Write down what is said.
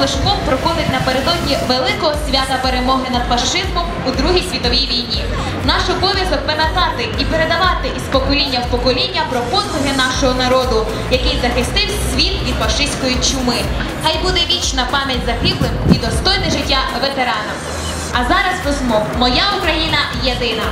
флешмоб проходить напередодні великого свята перемоги над фашизмом у Другій світовій війні. Наш обов'язок пам'ятати і передавати із покоління в покоління про подвиги нашого народу, який захистив світ від фашистської чуми. Хай буде вічна пам'ять загиблим і достойне життя ветеранам. А зараз флешмоб Моя Україна єдина.